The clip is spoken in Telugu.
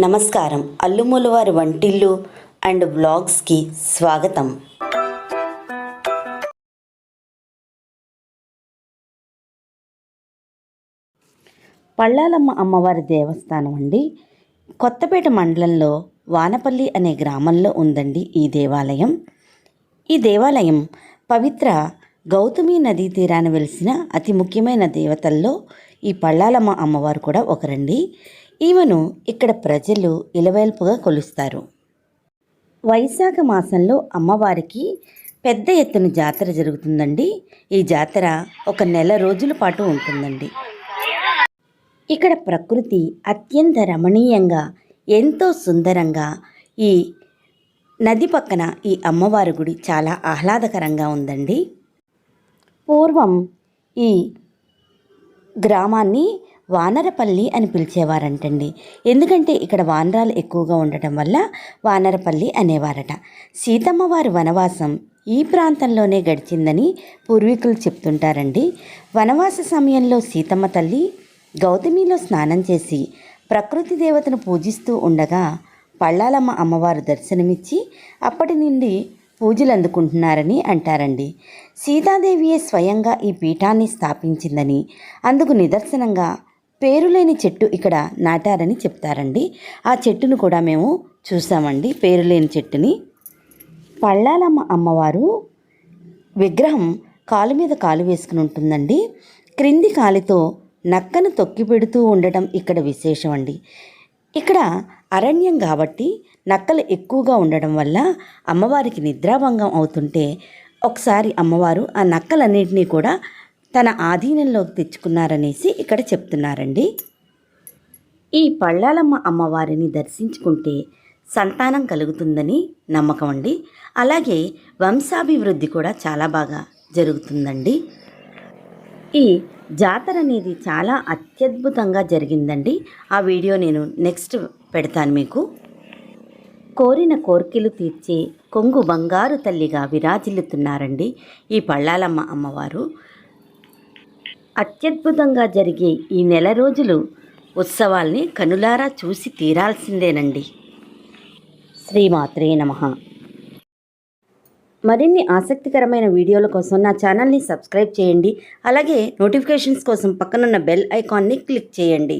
నమస్కారం. అల్లుమూలవారి వంటిల్లు అండ్ బ్లాగ్స్కి స్వాగతం. పళ్ళాలమ్మ అమ్మవారి దేవస్థానం అండి. కొత్తపేట మండలంలో వానపల్లి అనే గ్రామంలో ఉందండి ఈ దేవాలయం. ఈ దేవాలయం పవిత్ర గౌతమి నదీ తీరాన వెలిసిన అతి ముఖ్యమైన దేవతల్లో ఈ పళ్ళాలమ్మ అమ్మవారు కూడా ఒకరండి. ఈమెను ఇక్కడ ప్రజలు ఇలవేల్పుగా కొలుస్తారు. వైశాఖ మాసంలో అమ్మవారికి పెద్ద ఎత్తున జాతర జరుగుతుందండి. ఈ జాతర ఒక నెల రోజుల పాటు ఉంటుందండి. ఇక్కడ ప్రకృతి అత్యంత రమణీయంగా ఎంతో సుందరంగా ఈ నది పక్కన ఈ అమ్మవారి గుడి చాలా ఆహ్లాదకరంగా ఉందండి. పూర్వం ఈ గ్రామాన్ని వానరపల్లి అని పిలిచేవారంటండి. ఎందుకంటే ఇక్కడ వానరాలు ఎక్కువగా ఉండటం వల్ల వానరపల్లి అనేవారట. సీతమ్మ వారి వనవాసం ఈ ప్రాంతంలోనే గడిచిందని పూర్వీకులు చెప్తుంటారండి. వనవాస సమయంలో సీతమ్మ తల్లి గౌతమిలో స్నానం చేసి ప్రకృతి దేవతను పూజిస్తూ ఉండగా పళ్ళాలమ్మ అమ్మవారు దర్శనమిచ్చి అప్పటి నుండి పూజలు అందుకుంటున్నారని అంటారండి. సీతాదేవియే స్వయంగా ఈ పీఠాన్ని స్థాపించిందని అందుకు నిదర్శనంగా పేరులేని చెట్టు ఇక్కడ నాటారని చెప్తారండి. ఆ చెట్టును కూడా మేము చూసామండి. పేరులేని చెట్టుని. పళ్ళాలమ్మ అమ్మవారు విగ్రహం కాలు మీద కాలు వేసుకుని ఉంటుందండి. క్రింది కాలితో నక్కను తొక్కి పెడుతూ ఉండటం ఇక్కడ విశేషం అండి ఇక్కడ అరణ్యం కాబట్టి నక్కలు ఎక్కువగా ఉండడం వల్ల అమ్మవారికి నిద్రాభంగం అవుతుంటే ఒకసారి అమ్మవారు ఆ నక్కలన్నింటినీ కూడా తన ఆధీనంలోకి తెచ్చుకున్నారనేసి ఇక్కడ చెప్తున్నారండి. ఈ పళ్ళాలమ్మ అమ్మవారిని దర్శించుకుంటే సంతానం కలుగుతుందని నమ్మకం అండి. అలాగే వంశాభివృద్ధి కూడా చాలా బాగా జరుగుతుందండి. ఈ జాతర అనేది చాలా అత్యద్భుతంగా జరిగిందండి. ఆ వీడియో నేను నెక్స్ట్ పెడతాను మీకు. కోరిన కోర్కెలు తీర్చే కొంగు బంగారు తల్లిగా విరాజిల్లుతున్నారండి ఈ పళ్ళాలమ్మ అమ్మవారు. అత్యద్భుతంగా జరిగే ఈ నెల రోజులు ఉత్సవాల్ని కనులారా చూసి తీరాల్సిందేనండి. శ్రీమాత్రే నమః. మరిన్ని ఆసక్తికరమైన వీడియోల కోసం నా ఛానల్ని సబ్స్క్రైబ్ చేయండి. అలాగే నోటిఫికేషన్స్ కోసం పక్కనున్న బెల్ ఐకాన్ని క్లిక్ చేయండి.